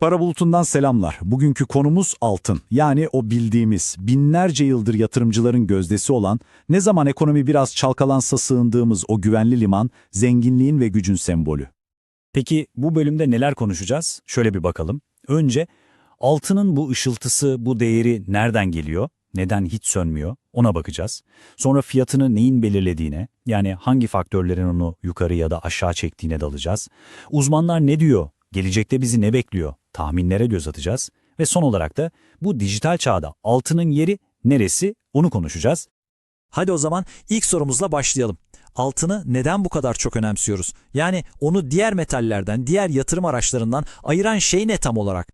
Para bulutundan selamlar. Bugünkü konumuz altın. Yani o bildiğimiz, binlerce yıldır yatırımcıların gözdesi olan, ne zaman ekonomi biraz çalkalansa sığındığımız o güvenli liman, zenginliğin ve gücün sembolü. Peki bu bölümde neler konuşacağız? Şöyle bir bakalım. Önce altının bu ışıltısı, bu değeri nereden geliyor? Neden hiç sönmüyor? Ona bakacağız. Sonra fiyatını neyin belirlediğine, yani hangi faktörlerin onu yukarı ya da aşağı çektiğine dalacağız. Uzmanlar ne diyor? Gelecekte bizi ne bekliyor? Tahminlere göz atacağız. Ve son olarak da bu dijital çağda altının yeri neresi? Onu konuşacağız. Hadi o zaman ilk sorumuzla başlayalım. Altını neden bu kadar çok önemsiyoruz? Yani onu diğer metallerden, diğer yatırım araçlarından ayıran şey ne tam olarak?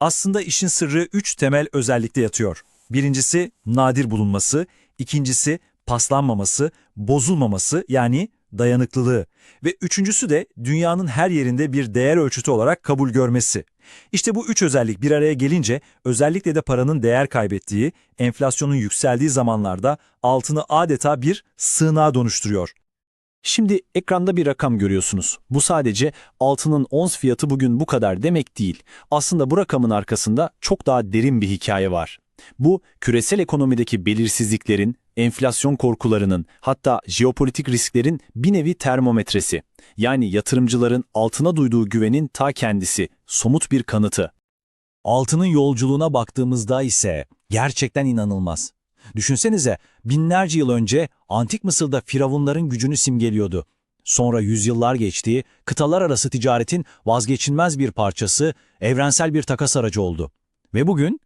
Aslında işin sırrı üç temel özellikte yatıyor. Birincisi nadir bulunması, ikincisi paslanmaması, bozulmaması yani dayanıklılığı ve üçüncüsü de dünyanın her yerinde bir değer ölçütü olarak kabul görmesi. İşte bu üç özellik bir araya gelince özellikle de paranın değer kaybettiği, enflasyonun yükseldiği zamanlarda altını adeta bir sığınağa dönüştürüyor. Şimdi ekranda bir rakam görüyorsunuz. Bu sadece altının ons fiyatı bugün bu kadar demek değil. Aslında bu rakamın arkasında çok daha derin bir hikaye var. Bu küresel ekonomideki belirsizliklerin, enflasyon korkularının, hatta jeopolitik risklerin bir nevi termometresi. Yani yatırımcıların altına duyduğu güvenin ta kendisi, somut bir kanıtı. Altının yolculuğuna baktığımızda ise gerçekten inanılmaz. Düşünsenize binlerce yıl önce antik Mısır'da firavunların gücünü simgeliyordu. Sonra yüzyıllar geçti, kıtalar arası ticaretin vazgeçilmez bir parçası, evrensel bir takas aracı oldu. Ve bugün,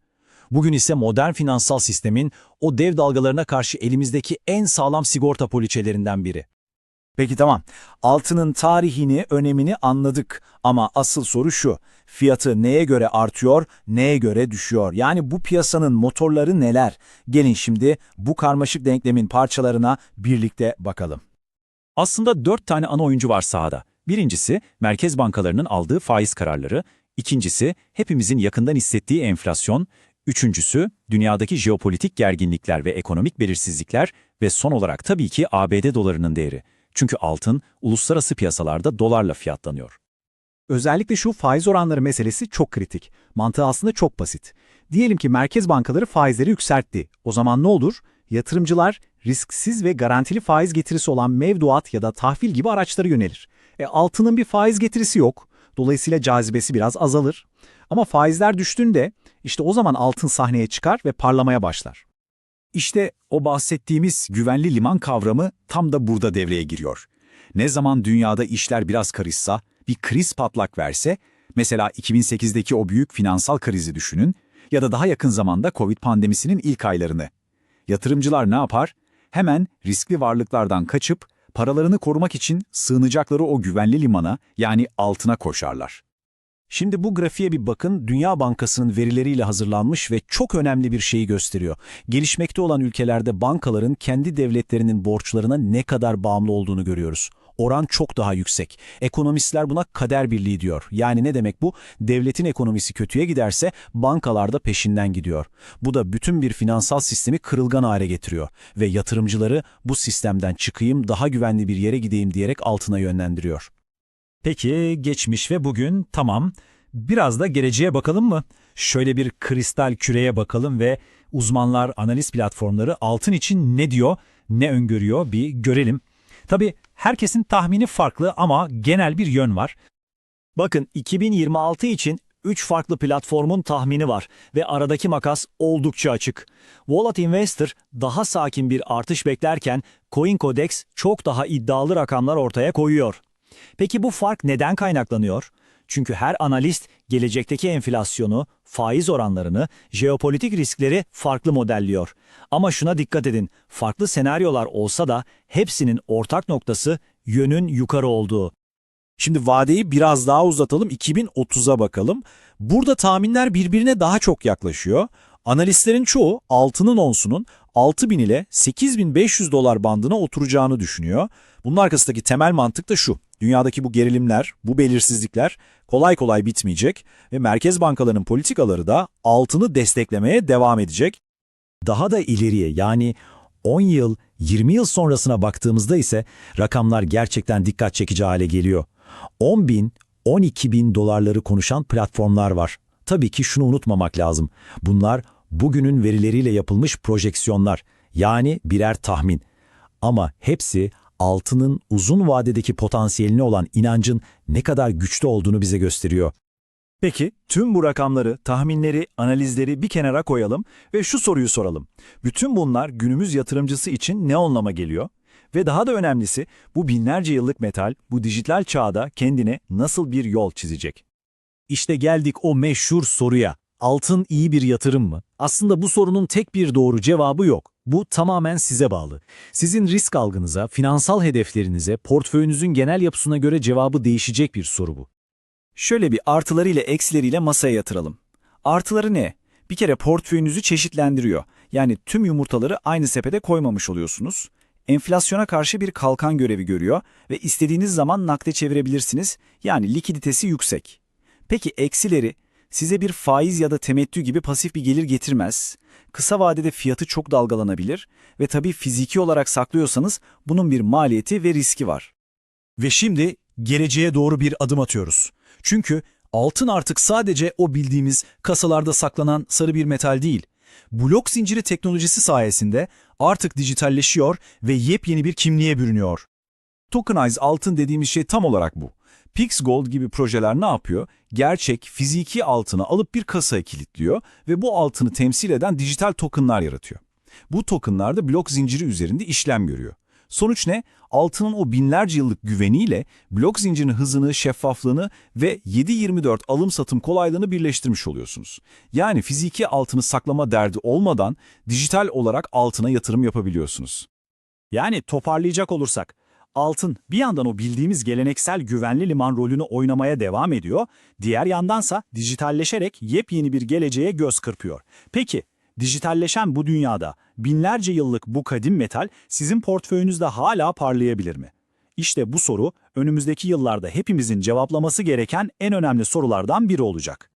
bugün ise modern finansal sistemin o dev dalgalarına karşı elimizdeki en sağlam sigorta poliçelerinden biri. Peki tamam. Altının tarihini, önemini anladık. Ama asıl soru şu. Fiyatı neye göre artıyor, neye göre düşüyor? Yani bu piyasanın motorları neler? Gelin şimdi bu karmaşık denklemin parçalarına birlikte bakalım. Aslında dört tane ana oyuncu var sahada. Birincisi, merkez bankalarının aldığı faiz kararları. İkincisi, hepimizin yakından hissettiği enflasyon. Üçüncüsü, dünyadaki jeopolitik gerginlikler ve ekonomik belirsizlikler. Ve son olarak tabii ki ABD dolarının değeri. Çünkü altın, uluslararası piyasalarda dolarla fiyatlanıyor. Özellikle şu faiz oranları meselesi çok kritik. Mantığı aslında çok basit. Diyelim ki merkez bankaları faizleri yükseltti. O zaman ne olur? Yatırımcılar risksiz ve garantili faiz getirisi olan mevduat ya da tahvil gibi araçlara yönelir. E, altının bir faiz getirisi yok. Dolayısıyla cazibesi biraz azalır. Ama faizler düştüğünde işte o zaman altın sahneye çıkar ve parlamaya başlar. İşte o bahsettiğimiz güvenli liman kavramı tam da burada devreye giriyor. Ne zaman dünyada işler biraz karışsa, bir kriz patlak verse, mesela 2008'deki o büyük finansal krizi düşünün ya da daha yakın zamanda Covid pandemisinin ilk aylarını. Yatırımcılar ne yapar? Hemen riskli varlıklardan kaçıp paralarını korumak için sığınacakları o güvenli limana yani altına koşarlar. Şimdi bu grafiğe bir bakın, Dünya Bankası'nın verileriyle hazırlanmış ve çok önemli bir şeyi gösteriyor. Gelişmekte olan ülkelerde bankaların kendi devletlerinin borçlarına ne kadar bağımlı olduğunu görüyoruz. Oran çok daha yüksek. Ekonomistler buna kader birliği diyor. Yani ne demek bu? Devletin ekonomisi kötüye giderse bankalar da peşinden gidiyor. Bu da bütün bir finansal sistemi kırılgan hale getiriyor. Ve yatırımcıları bu sistemden çıkayım, daha güvenli bir yere gideyim diyerek altına yönlendiriyor. Peki geçmiş ve bugün tamam. Biraz da geleceğe bakalım mı? Şöyle bir kristal küreye bakalım ve uzmanlar, analiz platformları altın için ne diyor, ne öngörüyor bir görelim. Tabii herkesin tahmini farklı ama genel bir yön var. Bakın 2026 için 3 farklı platformun tahmini var ve aradaki makas oldukça açık. Wallet Investor daha sakin bir artış beklerken CoinCodex çok daha iddialı rakamlar ortaya koyuyor. Peki bu fark neden kaynaklanıyor? Çünkü her analist gelecekteki enflasyonu, faiz oranlarını, jeopolitik riskleri farklı modelliyor. Ama şuna dikkat edin, farklı senaryolar olsa da hepsinin ortak noktası yönün yukarı olduğu. Şimdi vadeyi biraz daha uzatalım 2030'a bakalım. Burada tahminler birbirine daha çok yaklaşıyor. Analistlerin çoğu altının onsunun 6000 ile 8500 dolar bandına oturacağını düşünüyor. Bunun arkasındaki temel mantık da şu. Dünyadaki bu gerilimler, bu belirsizlikler kolay kolay bitmeyecek ve merkez bankalarının politikaları da altını desteklemeye devam edecek. Daha da ileriye yani 10 yıl, 20 yıl sonrasına baktığımızda ise rakamlar gerçekten dikkat çekici hale geliyor. 10 bin, 12 bin dolarları konuşan platformlar var. Tabii ki şunu unutmamak lazım. Bunlar bugünün verileriyle yapılmış projeksiyonlar. Yani birer tahmin. Ama hepsi altının uzun vadedeki potansiyeline olan inancın ne kadar güçlü olduğunu bize gösteriyor. Peki tüm bu rakamları, tahminleri, analizleri bir kenara koyalım ve şu soruyu soralım. Bütün bunlar günümüz yatırımcısı için ne anlama geliyor? Ve daha da önemlisi bu binlerce yıllık metal bu dijital çağda kendine nasıl bir yol çizecek? İşte geldik o meşhur soruya. Altın iyi bir yatırım mı? Aslında bu sorunun tek bir doğru cevabı yok. Bu tamamen size bağlı. Sizin risk algınıza, finansal hedeflerinize, portföyünüzün genel yapısına göre cevabı değişecek bir soru bu. Şöyle bir artılarıyla eksileriyle masaya yatıralım. Artıları ne? Bir kere portföyünüzü çeşitlendiriyor. Yani tüm yumurtaları aynı sepete koymamış oluyorsunuz. Enflasyona karşı bir kalkan görevi görüyor ve istediğiniz zaman nakde çevirebilirsiniz. Yani likiditesi yüksek. Peki eksileri size bir faiz ya da temettü gibi pasif bir gelir getirmez. Kısa vadede fiyatı çok dalgalanabilir ve tabii fiziki olarak saklıyorsanız bunun bir maliyeti ve riski var. Ve şimdi geleceğe doğru bir adım atıyoruz. Çünkü altın artık sadece o bildiğimiz kasalarda saklanan sarı bir metal değil. Blok zinciri teknolojisi sayesinde artık dijitalleşiyor ve yepyeni bir kimliğe bürünüyor. Tokenize altın dediğimiz şey tam olarak bu. Pixgold gibi projeler ne yapıyor? Gerçek, fiziki altını alıp bir kasaya kilitliyor ve bu altını temsil eden dijital tokenlar yaratıyor. Bu tokenlar da blok zinciri üzerinde işlem görüyor. Sonuç ne? Altının o binlerce yıllık güveniyle blok zincirinin hızını, şeffaflığını ve 7-24 alım-satım kolaylığını birleştirmiş oluyorsunuz. Yani fiziki altını saklama derdi olmadan dijital olarak altına yatırım yapabiliyorsunuz. Yani toparlayacak olursak, altın bir yandan o bildiğimiz geleneksel güvenli liman rolünü oynamaya devam ediyor, diğer yandansa dijitalleşerek yepyeni bir geleceğe göz kırpıyor. Peki, dijitalleşen bu dünyada binlerce yıllık bu kadim metal sizin portföyünüzde hala parlayabilir mi? İşte bu soru önümüzdeki yıllarda hepimizin cevaplaması gereken en önemli sorulardan biri olacak.